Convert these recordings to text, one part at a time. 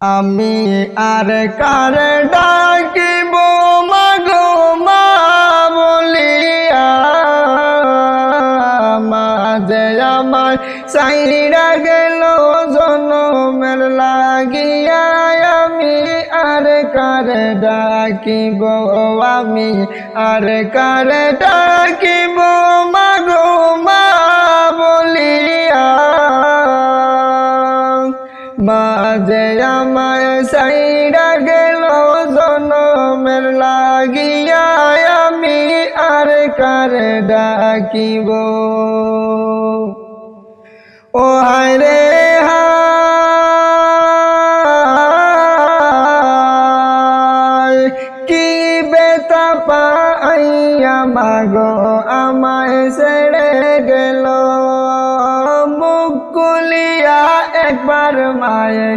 আমি আর কার ডাকিব? মাগো, মা বলিয়া। মাঝে আমার সাইরা গেল, জনমের লাগিয়া। আমি আর কার ডাকিব? আমি আর কার ডাকিব? মাগো, মা বলিয়া। আমায় সাইরা গেল জনমের লাগিয়া, আমি আর কার ডাকিব? ও হায় রে মাগো, আমায় ছেড়ে গেল? একবার মায়ে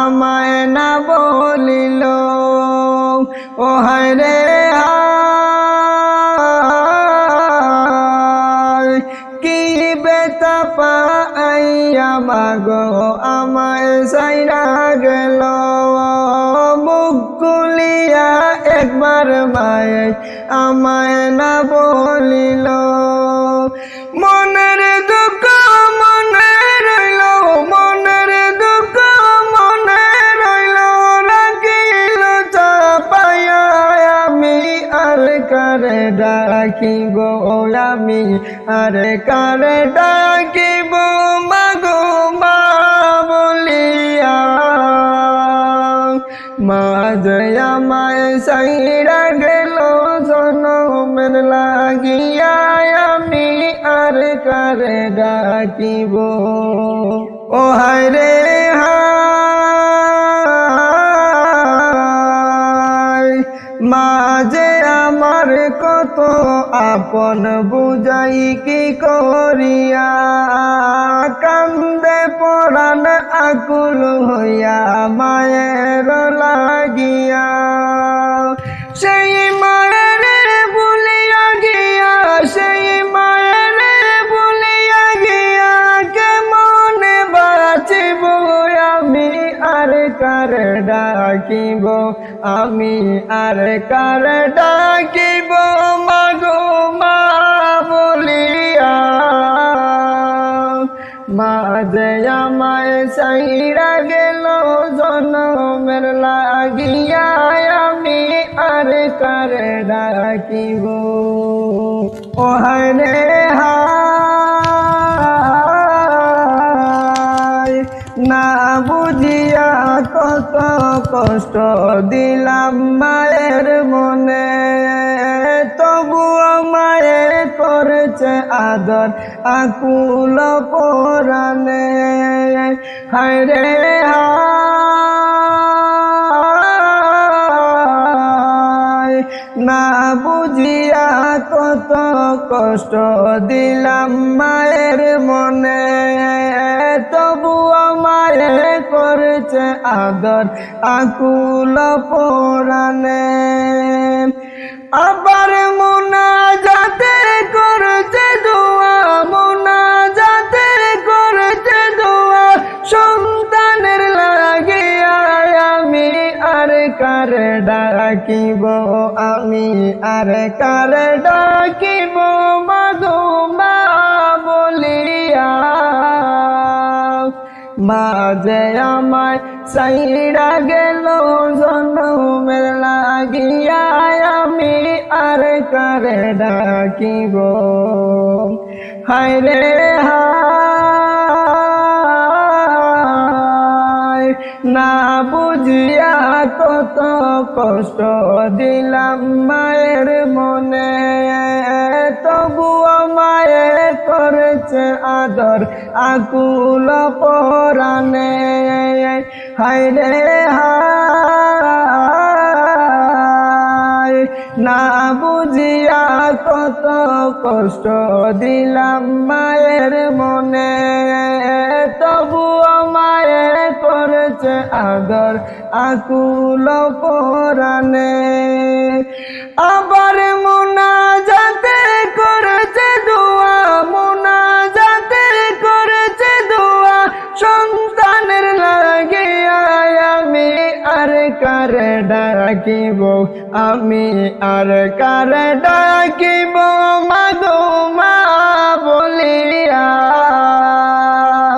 আমায় না বলিল, ও হায় রে কি বেতা পাইয়া আমায় সাইরা গেল? মুখ কুলিয়া একবার মায়ে আমায় না বলিল, মনের কারে ডাকিব আমি? আর কারে ডাকিব মাগো মা বলিয়া। মাঝে আমায় সাইরা গেল, জনমের লাগিয়া আমি। আর কারে ডাকিব? ও হায় রে হায়। মাঝে আমার কত আপন বুঝাই কি করিয়া? কান্দে পড়ান আকুল হইয়া মায়ের লাগিয়া। সেই মায়ের আমি আর কার ডাকিব? মাগো, মা বলিয়া। মাঝে আমায় সাইরা গেল, জনমের লাগিয়া আমি আর কার ডাকিব? ও হায় কষ্ট দিলাম মায়ের মনে। তবুও মায়ের করেছে আদর আকুল পরাণে হায় রে হায় না বুঝিয়া কত কষ্ট দিলাম মায়ের মনে। তবু মায়ের করেছে আদর আকুল পরাণে আবার ডাকিব, আমি আর কার ডাকিব? মাগো মা বলিয়া মাঝে আমায় সাইরা গেল জনমের লাগিয়া আমি আর কার ডাকিব? হায় রে হায় না বুঝিয়া কত কষ্ট দিলাম মায়ের মনে। তবুও মায়ে করেছে আদর আকুল পরাণে। হায় রে হায়, না বুঝিয়া কত কষ্ট দিলাম মায়ের মনে। তবুও মায়ে করেছে আদর আকুল পরাণে আবার মোনা যাতে করেছে দোয়া মোনা যাতে করেছে দোয়া। সন্তানের লাগিয়া আমি কারে ডাকিব? আমি আর কারে ডাকিব? মাগো মা বলিয়া।